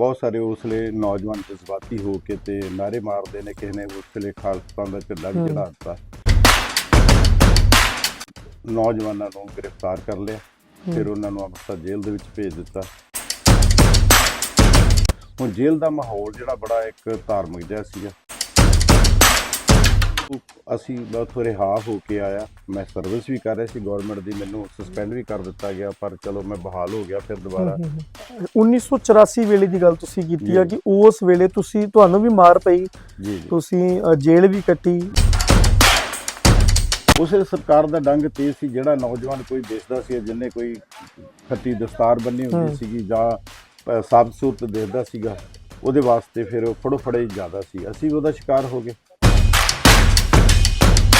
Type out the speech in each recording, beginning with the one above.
ਬਹੁਤ ਸਾਰੇ ਉਸਲੇ ਨੌਜਵਾਨ ਜਜ਼ਬਾਤੀ ਹੋ ਕੇ ਤੇ ਨਾਰੇ ਮਾਰਦੇ ਨੇ ਕਿਸੇ ਨੇ ਉਸਲੇ ਖਾਲਸਾ ਦਾ ਝੰਡਾ ਵੀ। ਚੜਾ ਦਿੱਤਾ। ਨੌਜਵਾਨਾਂ ਨੂੰ ਗ੍ਰਿਫਤਾਰ ਕਰ ਲਿਆ। ਫਿਰ ਉਹਨਾਂ ਨੂੰ ਅੰਮ੍ਰਿਤਸਰ ਜੇਲ੍ਹ ਦੇ ਵਿੱਚ ਭੇਜ ਦਿੱਤਾ। ਹੁਣ ਜੇਲ੍ਹ ਦਾ ਮਾਹੌਲ ਜਿਹੜਾ ਬੜਾ ਇੱਕ ਧਾਰਮਿਕ ਜਿਹਾ ਸੀਗਾ। ਅਸੀਂ ਬਹੁਤ ਰਿਹਾ ਹੋ ਕੇ ਆਇਆ। ਮੈਂ ਸਰਵਿਸ ਵੀ ਕਰ ਰਿਹਾ ਸੀ ਗਵਰਨਮੈਂਟ ਦੀ ਮੈਨੂੰ ਸਸਪੈਂਡ ਵੀ ਕਰ ਦਿੱਤਾ ਗਿਆ ਪਰ ਚਲੋ ਮੈਂ ਬਹਾਲ ਹੋ ਗਿਆ ਫਿਰ ਦੁਬਾਰਾ। 1984 ਵੇਲੇ ਦੀ ਗੱਲ ਤੁਸੀਂ ਕੀਤੀ ਆ। ਕਿ ਉਸ ਵੇਲੇ ਤੁਸੀਂ ਤੁਹਾਨੂੰ ਵੀ ਮਾਰ ਪਈ। ਤੁਸੀਂ ਜੇਲ੍ਹ ਵੀ ਕੱਟੀ। ਉਸੇ ਸਰਕਾਰ ਦਾ ਡੰਗ ਤੇਜ਼ ਸੀ ਜਿਹੜਾ ਨੌਜਵਾਨ ਕੋਈ ਦੇਖਦਾ ਸੀ ਜਿੰਨੇ ਕੋਈ ਖੱਟੀ ਦਸਤਾਰ ਬੰਨੀ ਹੁੰਦੀ। ਸੀਗੀ ਜਾਂ ਸਾਫ਼ ਸੂਰਤ ਦੇਖਦਾ ਸੀਗਾ ਉਹਦੇ ਵਾਸਤੇ ਫਿਰ ਫੜੋ ਫੜੇ ਜ਼ਿਆਦਾ ਸੀ। ਅਸੀਂ ਉਹਦਾ ਸ਼ਿਕਾਰ ਹੋ ਗਏ।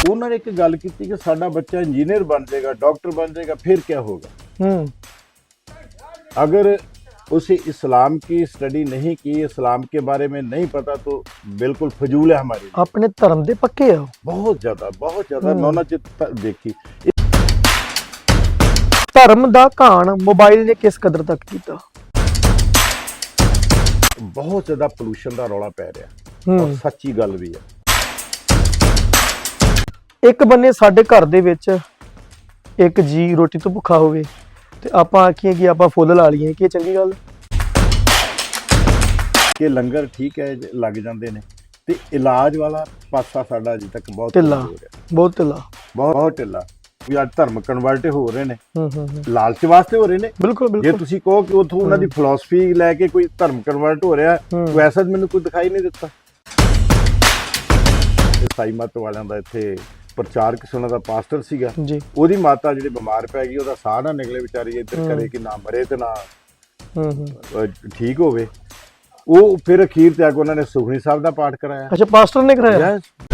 ਉਹਨਾਂ ਨੇ ਇੱਕ ਗੱਲ ਕੀਤੀ ਕਿ ਸਾਡਾ ਬੱਚਾ ਇੰਜੀਨੀਅਰ ਬਣ ਜਾਏਗਾ ਡਾਕਟਰ ਬਣ ਜਾਏਗਾ ਫਿਰ ਕੀ ਹੋਗਾ ਹੂੰ अगर उसे इस्लाम की स्टडी नहीं की इस्लाम के बारे में नहीं पता तो बिल्कुल फजूल है हमारे लिए ਆਪਣੇ ਧਰਮ ਦੇ ਪੱਕੇ ਆ ਉਹ। बहुत ज्यादा बहुत ज्यादा हम्म। मैं ਉਹਨਾਂ ਚ ਤ- ਦੇਖੀ ਧਰਮ ਦਾ ਘਾਣ ਮੋਬਾਈਲ ਨੇ ਕਿਸ ਕਦਰ ਤੱਕ ਕੀਤਾ ਬਹੁਤ ਜ਼ਿਆਦਾ ਪੋਲੂਸ਼ਨ ਦਾ ਰੌਲਾ ਪੈ ਰਿਹਾ ਹੂੰ ਔਰ ਸੱਚੀ ਗੱਲ ਵੀ ਹੈ ਇੱਕ ਬੰਨੇ ਸਾਡੇ ਘਰ ਦੇ ਵਿੱਚ ਇੱਕ ਜੀ ਰੋਟੀ ਤੋਂ ਭੁੱਖਾ ਹੋਵੇ ਤੇ ਆਪਾਂ ਆਖੀਏ ਕਿ ਆਪਾਂ ਫੁੱਲ ਲਾ ਲਈਏ ਕਿ ਇਹ ਚੰਗੀ ਗੱਲ? ਕਿ ਲੰਗਰ ਠੀਕ ਹੈ ਜ- ਲੱਗ ਜਾਂਦੇ ਨੇ। ਤੇ ਇਲਾਜ ਵਾਲਾ ਪਾਸਾ ਸਾਡਾ ਅਜੇ ਤੱਕ ਬਹੁਤ ਢਿੱਲਾ। ਹੋ ਰਿਹਾ। ਬਹੁਤ ਢਿੱਲਾ। ਬਹੁਤ ਬਹੁਤ ਢਿੱਲਾ। ਵੀ ਅੱਜ ਧਰਮ ਕਨਵਰਟ ਹੋ ਰਹੇ ਨੇ। ਹੂੰ ਹੂੰ ਹੂੰ। ਲਾਲਚ ਵਾਸਤੇ ਹੋ ਰਹੇ ਨੇ। ਬਿਲਕੁਲ ਜੇ ਬਿਲਕੁਲ। ਤੁਸੀਂ ਕਹੋ ਕਿ ਉਥੋਂ ਉਹਨਾਂ ਦੀ ਫਿਲਾਸਫੀ ਲੈ ਕੇ ਕੋਈ ਧਰਮ ਕਨਵਰਟ ਹੋ ਰਿਹਾ ਹੂੰ। ਵੈਸਾ ਤਾਂ ਮੈਨੂੰ ਕੋਈ ਦਿਖਾਈ ਨਹੀਂ ਦਿੱਤਾ। ਸਾਈ ਮਤ ਵਾਲਿਆਂ ਦਾ ਇੱਥੇ ਪ੍ਰਚਾਰ ਕਿਸੇ ਉਹਨਾਂ ਦਾ ਪਾਸਟਰ ਸੀਗਾ ਜੀ। ਉਹਦੀ ਮਾਤਾ ਜਿਹੜੀ ਬਿਮਾਰ ਪੈ ਗਈ ਉਹਦਾ ਸਾਹ ਨਾ ਨਿਕਲੇ ਵਿਚਾਰੀ ਇੱਧਰ। ਕਰੇ ਕਿ ਨਾ ਮਰੇ ਤੇ ਨਾ ਹੂੰ ਹੂੰ। ਅਹ, ਠੀਕ ਹੋਵੇ। ਉਹ ਫਿਰ ਅਖੀਰ ਤੇ ਆ ਕੇ ਉਹਨਾਂ ਨੇ ਸੁਖਨੀ ਸਾਹਿਬ ਦਾ ਪਾਠ ਕਰਾਇਆ। ਅੱਛਾ ਪਾਸਟਰ ਨੇ ਕਰਾਇਆ? Yes.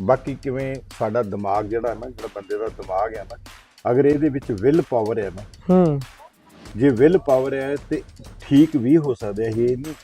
ਬਾਕੀ ਕਿਵੇਂ ਸਾਡਾ ਦਿਮਾਗ ਜਿਹੜਾ ਹੈ ਨਾ ਜਿਹੜਾ ਬੰਦੇ ਦਾ ਦਿਮਾਗ ਹੈ ਨਾ ਅਗਰ ਇਹਦੇ ਵਿੱਚ ਵਿਲ ਪਾਵਰ ਹੈ ਨਾ ਹੂੰ। ਜੇ ਵਿਲ ਪਾਵਰ ਹੈ ਤੇ ਠੀਕ ਵੀ ਹੋ ਸਕਦਾ ਹੈ ਇਹ ਨਹੀਂ